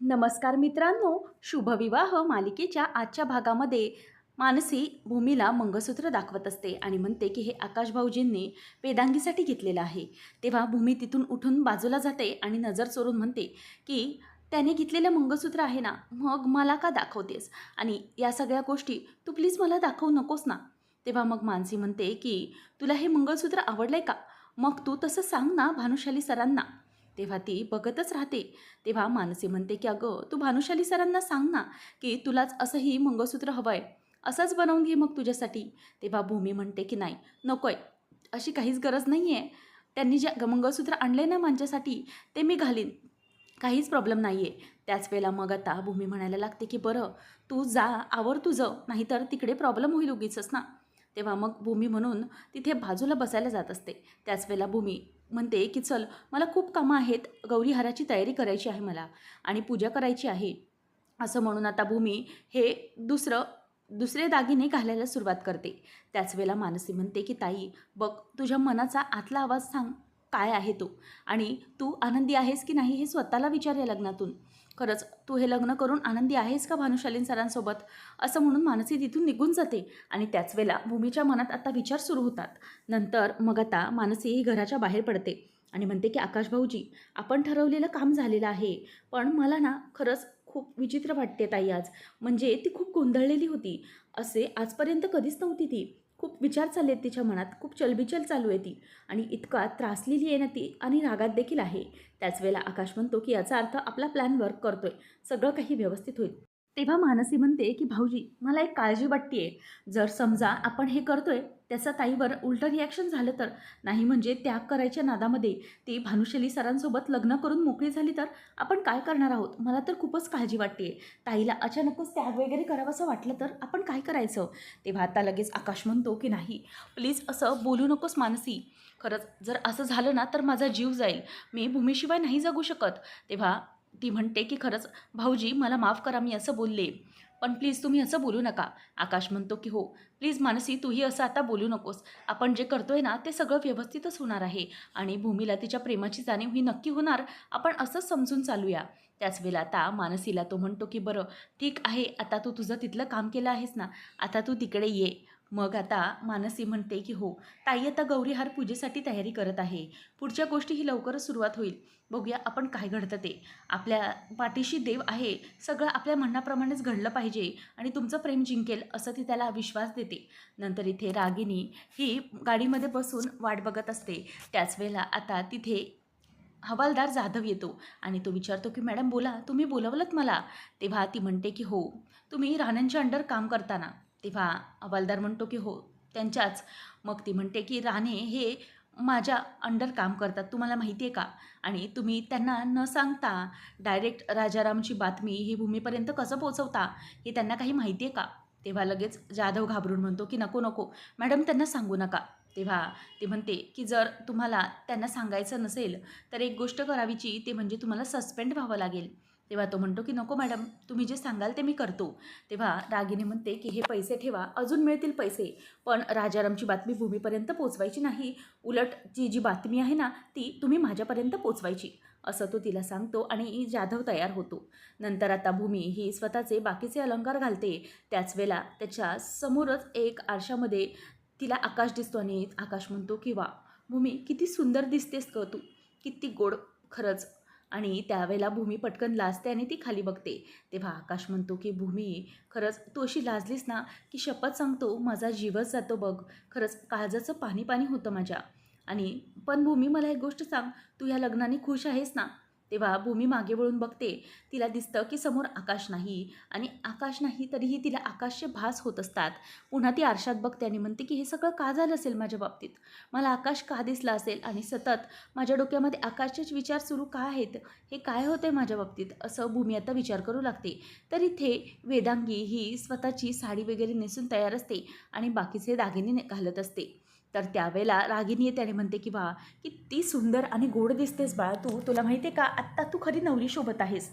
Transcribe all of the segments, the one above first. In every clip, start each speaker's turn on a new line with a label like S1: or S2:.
S1: नमस्कार मित्रांनो शुभविवाह मालिकेच्या आजच्या भागामध्ये. मानसी भूमीला मंगळसूत्र दाखवत असते आणि म्हणते की हे आकाश भाऊजींनी वेदांगीसाठी घेतलेलं आहे. तेव्हा भूमी तिथून उठून बाजूला जाते आणि नजर चोरून म्हणते की त्याने घेतलेलं मंगळसूत्र आहे ना? मग मला का दाखवतेस? आणि या सगळ्या गोष्टी तू प्लीज मला दाखवू नकोस ना? तेव्हा मग मानसी म्हणते की तुला हे मंगळसूत्र आवडलं आहे का? मग तू तसं सांग ना भानुशाली सरांना. तेव्हा ती बघतच राहते. तेव्हा मानसी म्हणते की अगं तू भानुशाली सरांना सांग ना की तुलाच असंही मंगळसूत्र हवं आहे असंच बनवून घे मग तुझ्यासाठी. तेव्हा भूमी म्हणते की नाही नको आहे अशी काहीच गरज नाही आहे त्यांनी जे मंगळसूत्र आणले ना माझ्यासाठी ते मी घालीन. काहीच प्रॉब्लेम नाही आहे त्याच वेळेला मग आता भूमी म्हणायला लागते की बरं तू जा आवर तुझं नाहीतर तिकडे प्रॉब्लेम होईल उगीचच ना. तेव्हा मग भूमी म्हणून तिथे बाजूला बसायला जात असते. त्याच वेळेला भूमी म्हणते की चल मला खूप कामं आहेत. गौरीहाराची तयारी करायची आहे मला आणि पूजा करायची आहे. असं म्हणून आता भूमी हे दुसरं दुसरे दागिने घालायला सुरुवात करते. त्याच वेळेला मानसी म्हणते की ताई बघ तुझ्या मनाचा आतला आवाज सांग काय आहे तो? आणि तू आनंदी आहेस की नाही हे स्वतःला विचार या लग्नातून. खरंच तू हे लग्न करून आनंदी आहेस का भानुशालीन सरांसोबत? असं म्हणून मानसी तिथून निघून जाते आणि त्याच वेळेला भूमीच्या मनात आता विचार सुरू होतात. नंतर मग आता मानसी ही घराच्या बाहेर पडते आणि म्हणते की आकाश भाऊजी आपण ठरवलेलं काम झालेलं आहे. पण मला ना खरंच खूप विचित्र वाटते ताई आज. म्हणजे ती खूप गोंधळलेली होती. असे आजपर्यंत कधीच नव्हती ती. खूप विचार चालले आहेत तिच्या मनात खूप चलबिचल चालू आहे ती आणि इतका त्रासलेली आहे ना ती आणि रागात देखील आहे. त्याच वेळेला आकाश म्हणतो की याचा अर्थ आपला प्लॅन वर्क करतोय. सगळं काही व्यवस्थित होईल. तेव्हा मानसी म्हणते की भाऊजी मला एक काळजी वाटते आहे जर समजा आपण हे करतोय त्याचं ताईवर उलटं रिॲक्शन झालं तर नाही म्हणजे त्याग करायच्या नादामध्ये ती भानुशली सरांसोबत लग्न करून मोकळी झाली तर आपण काय करणार आहोत? मला तर खूपच काळजी वाटते ताईला अचानकच त्याग वगैरे करावंसं वाटलं तर आपण काय करायचं? तेव्हा आता लगेच आकाश म्हणतो की नाही प्लीज असं बोलू नकोस मानसी. खरंच जर असं झालं ना तर माझा जीव जाईल. मी भूमीशिवाय नाही जगू शकत. तेव्हा ती म्हणते की खरंच भाऊजी मला माफ करा मी असं बोलले. पण प्लीज तुम्ही असं बोलू नका. आकाश म्हणतो की हो. प्लीज मानसी तूही असं आता बोलू नकोस. आपण जे करतोय ना ते सगळं व्यवस्थितच होणार आहे. आणि भूमीला तिच्या प्रेमाची जाणीव ही नक्की होणार. आपण असंच समजून चालूया. त्याच वेळेला आता मानसीला तो म्हणतो की बरं ठीक आहे. आता तू तुझं तिथलं काम केलं आहेस ना. आता तू तिकडे ये. मग आता मानसी म्हणते की हो ताई आता गौरीहार पूजेसाठी तयारी करत आहे. पुढच्या गोष्टी ही लवकरच सुरुवात होईल. बघूया आपण काय घडतं ते. आपल्या पाठीशी देव आहे सगळं आपल्या म्हणण्याप्रमाणेच घडलं पाहिजे आणि तुमचं प्रेम जिंकेल असं ती त्याला विश्वास देते. नंतर इथे रागिनी ही गाडीमध्ये बसून वाट बघत असते. त्याच वेळेला आता तिथे हवालदार जाधव येतो आणि तो विचारतो की मॅडम बोला तुम्ही बोलवलंत मला? तेव्हा ती म्हणते की हो तुम्ही राहण्यांच्या अंडर काम करताना तेव्हा हवालदार म्हणतो की हो त्यांच्याच. मग ती म्हणते की राणे हे माझ्या अंडर काम करतात तुम्हाला माहिती आहे का? आणि तुम्ही त्यांना न सांगता डायरेक्ट राजारामची बातमी ही भूमीपर्यंत कसं पोचवता हे त्यांना काही माहिती आहे का? तेव्हा लगेच जाधव घाबरून म्हणतो की नको नको मॅडम त्यांना सांगू नका. तेव्हा ते म्हणते की जर तुम्हाला त्यांना सांगायचं नसेल तर एक गोष्ट करावीची ते म्हणजे तुम्हाला सस्पेंड व्हावं लागेल. तेव्हा तो म्हणतो की नको मॅडम तुम्ही जे सांगाल ते मी करतो. तेव्हा रागिनी म्हणते की हे पैसे ठेवा अजून मिळतील पैसे पण राजारामची बातमी भूमीपर्यंत पोचवायची नाही. उलट जी जी बातमी आहे ना ती तुम्ही माझ्यापर्यंत पोचवायची. असं तो तिला सांगतो आणि जाधव तयार होतो. नंतर आता भूमी ही स्वतःचे बाकीचे अलंकार घालते. त्याच वेळेला त्याच्या समोरच एक आरशामध्ये तिला आकाश दिसतो आणि आकाश म्हणतो की वा भूमी किती सुंदर दिसतेस ग तू. किती गोड खरंच आणि त्यावेळेला भूमी पटकन लाजते आणि ती खाली बघते. तेव्हा आकाश म्हणतो की भूमी खरंच तू अशी लाजलीस ना की शपथ सांगतो माझा जीवच जातो बघ. खरंच काळजाचं पाणी पाणी होतं माझ्या. आणि पण भूमी मला एक गोष्ट सांग. तू ह्या लग्नाने खुश आहेस ना? तेव्हा भूमी मागे वळून बघते तिला दिसतं की समोर आकाश नाही आणि आकाश नाही तरीही तिला आकाशचे भास होत असतात. पुन्हा ती आरशात बघते आणि म्हणते की हे सगळं का झालं असेल माझ्या बाबतीत? मला आकाश का दिसला असेल आणि सतत माझ्या डोक्यामध्ये आकाशचेच विचार सुरू का आहेत? हे काय होतंय माझ्या बाबतीत? असं भूमी आता विचार करू लागते. तर इथे वेदांगी ही स्वतःची साडी वगैरे नेसून तयार असते आणि बाकीचे दागिने ने- घालत असते. तर त्यावेळेला रागिनी त्याने म्हणते की वा किती सुंदर आणि गोड दिसतेस बाळा तू. तुला माहिती आहे का आत्ता तू खरी नवरी शोभत आहेस.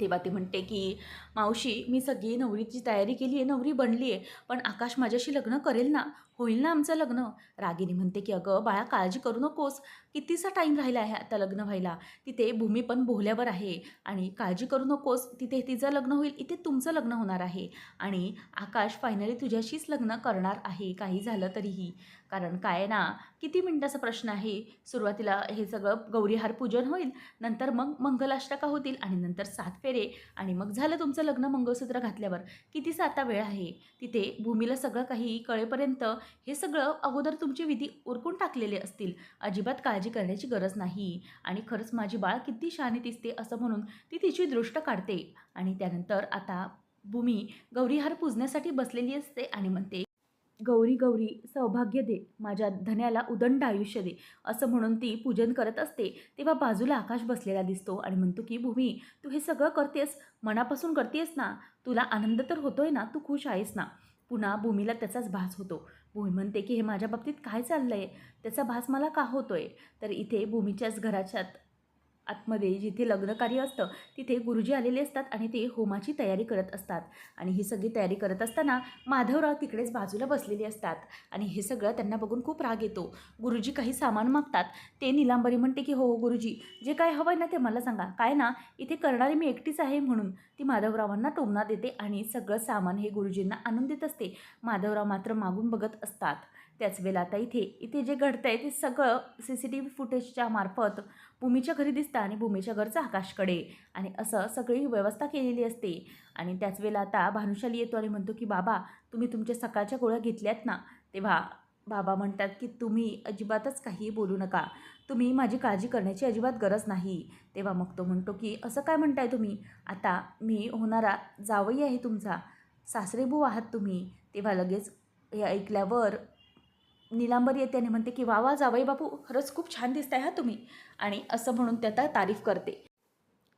S1: तेव्हा ती म्हणते की मावशी मी सगळी नवरीची तयारी केली आहे नवरी बनली आहे पण आकाश माझ्याशी लग्न करेल ना होईल ना आमचं लग्न? रागिनी म्हणते की अगं बाळा काळजी करू नकोस. कितीसा टाईम राहिला आहे आता लग्न व्हायला? तिथे भूमी पण बोहल्यावर आहे. आणि काळजी करू नकोस. तिथे तिचं लग्न होईल इथे तुमचं लग्न होणार आहे. आणि आकाश फायनली तुझ्याशीच लग्न करणार आहे. काही झालं तरीही. कारण काय ना किती मिनटाचा प्रश्न आहे. सुरुवातीला हे सगळं गौरीहार पूजन होईल नंतर मग मंगलाष्टका होतील आणि नंतर सात फेरे. आणि मग झालं तुमचं लग्न मंगळसूत्र घातल्यावर. कितीचा आता वेळ आहे? तिथे भूमीला सगळं काही कळेपर्यंत हे सगळं अगोदर तुमचे विधी उरकून टाकलेले असतील. अजिबात काळजी करण्याची गरज नाही. आणि खरंच माझी बाळ किती शहाणी दिसते असं म्हणून ती तिची दृष्ट काढते. आणि त्यानंतर आता भूमी गौरीहार पूजण्यासाठी बसलेली असते आणि म्हणते गौरी गौरी सौभाग्य दे. माझ्या धन्याला उदंड आयुष्य दे. असं म्हणून ती पूजन करत असते. तेव्हा बाजूला आकाश बसलेला दिसतो आणि म्हणतो की भूमी तू हे सगळं करतेस? मनापासून करतेस ना? तुला आनंद तर होतोय ना? तू खुश आहेस ना? पुन्हा भूमीला त्याचाच भास होतो. भूमी म्हणते की हे माझ्या बाबतीत काय चाललं आहे त्याचा भास मला का होतो आहे तर इथे भूमीच्याच घराच्यात आतमध्ये जिथे लग्नकार्य असतं तिथे गुरुजी आलेले असतात आणि ते होमाची तयारी करत असतात. आणि ही सगळी तयारी करत असताना माधवराव तिकडेच बाजूला बसलेले असतात आणि हे सगळं त्यांना बघून खूप राग येतो. गुरुजी काही सामान मागतात. ते निलांबरी म्हणते की हो हो गुरुजी जे काय हवं आहे ना ते मला सांगा. काय ना इथे करणारी मी एकटीच आहे म्हणून. ती माधवरावांना टोमना देते आणि सगळं सामान हे गुरुजींना आणून देत असते. माधवराव मात्र मागून बघत असतात. त्याच वेळेला आता इथे इथे जे घडतंय ते सगळं सी सी टी व्ही फुटेजच्या मार्फत भूमीच्या घरी दिसतं आणि भूमीच्या घरचं आकाशकडे. आणि असं सगळी व्यवस्था केलेली असते. आणि त्याच वेळेला आता भानुशाली येतो आणि म्हणतो की बाबा तुम्ही तुमच्या सकाळच्या गोळ्या घेतल्यात ना? तेव्हा बाबा म्हणतात की तुम्ही अजिबातच काही बोलू नका. तुम्ही माझी काळजी करण्याची अजिबात गरज नाही. तेव्हा मग तो म्हणतो की असं काय म्हणताय तुम्ही? आता मी होणारा जावई आहे तुमचा. सासरेबू आहात तुम्ही. तेव्हा लगेच हे ऐकल्यावर निलांबर येते आणि म्हणते की वा वा जावई बापू खरंच खूप छान दिसताय हा तुम्ही. आणि असं म्हणून त्याचा तारीफ करते.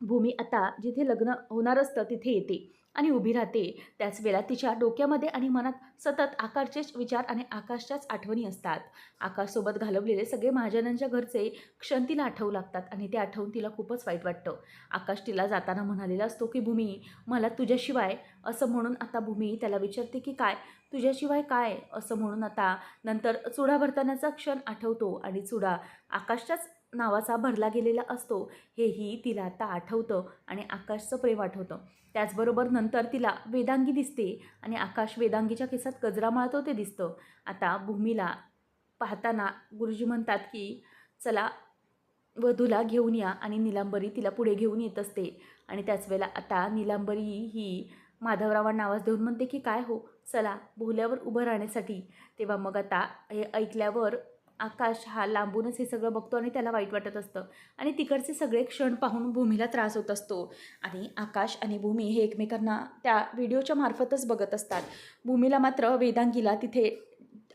S1: भूमी आता जिथे लग्न होणार असतं तिथे येते. आणि उभी राहते. त्याच वेळेला तिच्या डोक्यामध्ये आणि मनात सतत आकाशचेच विचार आणि आकाशच्याच आठवणी असतात. आकाशसोबत घालवलेले सगळे महाजनांच्या घरचे क्षण तिला आठवू लागतात आणि ते आठवून तिला खूपच वाईट वाटतं. आकाश तिला जाताना म्हणालेला असतो की भूमी मला तुझ्याशिवाय असं म्हणून आता भूमी त्याला विचारते की काय? तुझ्याशिवाय काय? असं म्हणून आता नंतर चुडा भरतानाचा क्षण आठवतो आणि चुडा आकाशच्याच नावाचा भरला गेलेला असतो हेही तिला आता आठवतं आणि आकाशचं प्रेम आठवतं. त्याचबरोबर नंतर तिला वेदांगी दिसते आणि आकाश वेदांगीच्या केसात गजरा माळतो ते दिसतं. आता भूमीला पाहताना गुरुजी म्हणतात की चला वधूला घेऊन या आणि निलांबरी तिला पुढे घेऊन येत असते. आणि त्याच वेळेला आता निलांबरी ही माधवरावांना आवाज देऊन म्हणते की काय हो? चला भोल्यावर उभं राहण्यासाठी. तेव्हा मग आता हे ऐकल्यावर आकाश हा लांबूनच हे सगळं बघतो आणि त्याला वाईट वाटत असतं. आणि तिकडचे सगळे क्षण पाहून भूमीला त्रास होत असतो. आणि आकाश आणि भूमी हे एकमेकांना त्या व्हिडिओच्या मार्फतच बघत असतात. भूमीला मात्र वेदांगीला तिथे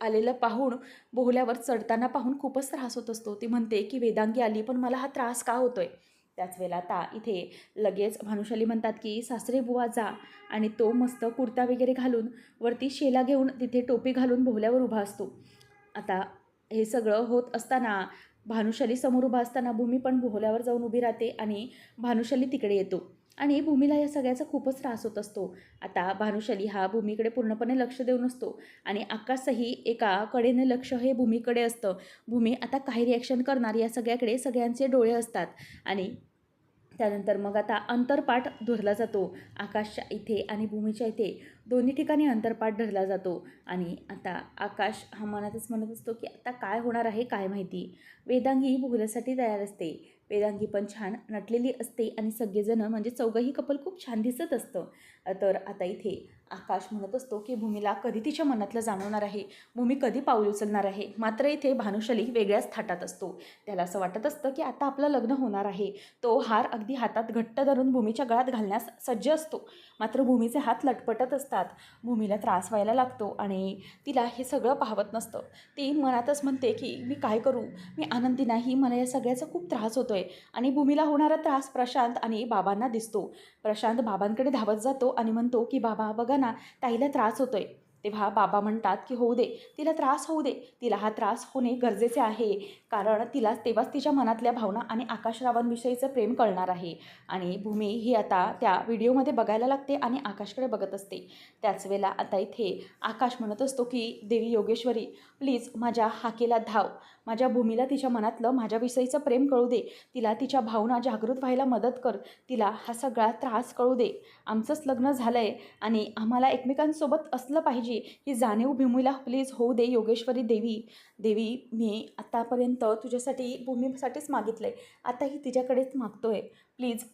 S1: आलेलं पाहून बोहल्यावर चढताना पाहून खूपच त्रास होत असतो. ती म्हणते की वेदांगी आली पण मला हा त्रास का होतोय? त्याच वेळेला आता इथे लगेच भानुशाली म्हणतात की सासरे बुवा जा. आणि तो मस्त कुर्ता वगैरे घालून वरती शेला घेऊन तिथे टोपी घालून बोहल्यावर उभा असतो. आता हे सगळं होत असताना भानुशाली समोर उभा असताना भूमी पण बोहल्यावर जाऊन उभी राहते आणि भानुशाली तिकडे येतो. आणि भूमीला या सगळ्याचा खूपच त्रास होत असतो. आता भानुशाली हा भूमीकडे पूर्णपणे लक्ष देऊन असतो आणि आकाशही एका कडेने लक्ष हे भूमीकडे असतं. भूमी आता काही रिॲक्शन करणार या सगळ्याकडे सगळ्यांचे डोळे असतात आणि त्यानंतर मग आता अंतरपाठ धरला जातो. आकाशच्या इथे आणि भूमीच्या इथे. दोन्ही ठिकाणी अंतरपाठ धरला जातो. आणि आता आकाश हा मनातच म्हणत असतो की आता काय होणार आहे काय माहिती. वेदांगी भुगल्यासाठी तयार असते. वेदांगी पण छान नटलेली असते आणि सगळेजणं म्हणजे चौघंही कपल खूप छान दिसत असतं. तर आता इथे आकाश म्हणत असतो की भूमीला कधी तिच्या मनातलं जाणवणार आहे? भूमी कधी पाऊल उचलणार आहे? मात्र इथे भानुशली वेगळ्याच थाटात असतो. त्याला असं वाटत असतं की आता आपलं लग्न होणार आहे. तो हार अगदी हातात घट्ट धरून भूमीच्या गळ्यात घालण्यास सज्ज असतो. मात्र भूमीचे हात लटपटत असतात. भूमीला त्रास व्हायला लागतो आणि तिला हे सगळं पाहवत नसतं. ती मनातच म्हणते की मी काय करू? मी आनंदी नाही. मला या सगळ्याचा खूप त्रास होतो आहे आणि भूमीला होणारा त्रास प्रशांत आणि बाबांना दिसतो. प्रशांत बाबांकडे धावत जातो आणि म्हणतो की बाबा बघा ना ताईला त्रास होतोय. तेव्हा बाबा म्हणतात की होऊ दे तिला त्रास होऊ दे. तिला हा त्रास होणे गरजेचे आहे. कारण तिला तेव्हाच तिच्या मनातल्या भावना आणि आकाशरावांविषयीचं प्रेम कळणार आहे. आणि भूमी ही आता त्या व्हिडिओमध्ये बघायला लागते आणि आकाशकडे बघत असते. त्याच वेळेला आता इथे आकाश म्हणत असतो की देवी योगेश्वरी प्लीज माझ्या हाकेला धाव. माझ्या भूमीला तिच्या मनातलं माझ्याविषयीचं प्रेम कळू दे. तिला तिच्या भावना जागृत व्हायला मदत कर. तिला हा सगळा त्रास कळू दे. आमचंच लग्न झालं आहे आणि आम्हाला एकमेकांसोबत असलं पाहिजे ही जाणीव भूमीला प्लीज होऊ दे योगेश्वरी देवी. देवी मी आत्तापर्यंत तुझ्यासाठी भूमीसाठीच मागितलं आहे आताही तिच्याकडेच मागतो आहे प्लीज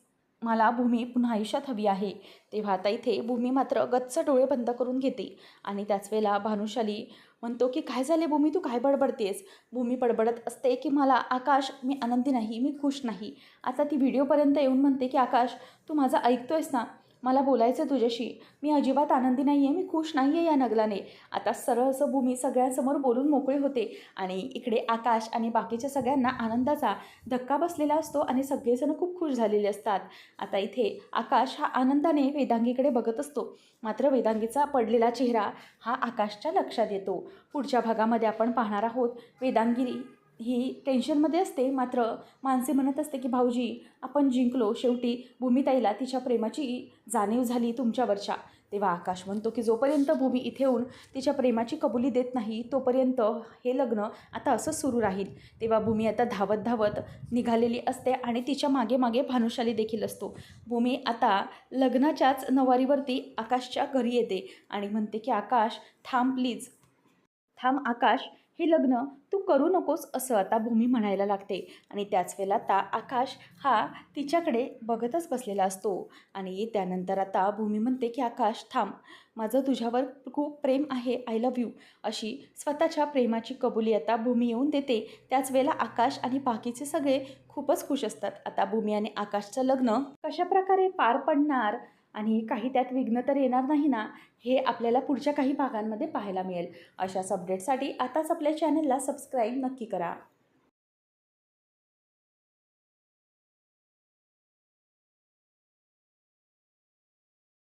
S1: मला भूमी पुन्हा आयुष्यात हवी आहे. तेव्हा आता इथे भूमी मात्र गच्च डोळे बंद करून घेते. आणि त्याच वेळेला भानुशाली म्हणतो की काय झाले भूमी? तू काय बडबडतेस? भूमी बडबडत असते की मला आकाश? मी आनंदी नाही मी खुश नाही. आता ती व्हिडिओपर्यंत येऊन म्हणते की आकाश तू माझं ऐकतोयस ना? मला बोलायचं आहे तुझ्याशी. मी अजिबात आनंदी नाही आहे मी खुश नाही आहे या नगलाने. आता सरळ असं भूमी सगळ्यांसमोर बोलून मोकळी होते. आणि इकडे आकाश आणि बाकीच्या सगळ्यांना आनंदाचा धक्का बसलेला असतो आणि सगळेजण खूप खुश झालेले असतात. आता इथे आकाश हा आनंदाने वेदांगीकडे बघत असतो. मात्र वेदांगीचा पडलेला चेहरा हा आकाशच्या लक्षात येतो. पुढच्या भागामध्ये आपण पाहणार आहोत वेदांगिरी ही टेन्शनमध्ये असते. मात्र मानसी म्हणत असते की भाऊजी आपण जिंकलो. शेवटी भूमिताईला तिच्या प्रेमाची जाणीव झाली तुमच्यावरच्या. तेव्हा आकाश म्हणतो की जोपर्यंत भूमी इथे येऊन तिच्या प्रेमाची कबुली देत नाही तोपर्यंत हे लग्न आता असंच सुरू राहील. तेव्हा भूमी आता धावत धावत निघालेली असते आणि तिच्यामागे मागे भानुशाली देखील असतो. भूमी आता लग्नाच्याच नवारीवरती आकाशच्या घरी येते आणि म्हणते की आकाश थांब प्लीज. थांब आकाश हे लग्न तू करू नकोस असं आता भूमी म्हणायला लागते. आणि त्याच वेळेला आता आकाश हा तिच्याकडे बघतच बसलेला असतो. आणि त्यानंतर आता भूमी म्हणते की आकाश थांब. माझं तुझ्यावर खूप प्रेम आहे. आय लव्ह यू अशी स्वतःच्या प्रेमाची कबुली आता भूमी येऊन देते. त्याच वेळेला आकाश आणि बाकीचे सगळे खूपच खुश असतात. आता भूमी आणि आकाशचं लग्न कशाप्रकारे पार पडणार आणि काही त्यात विघ्न तर येणार नाही ना हे आपल्याला पुढच्या काही भागांमध्ये पाहायला मिळेल. अशाच अपडेटसाठी आताच आपल्या चॅनलला सबस्क्राईब नक्की करा.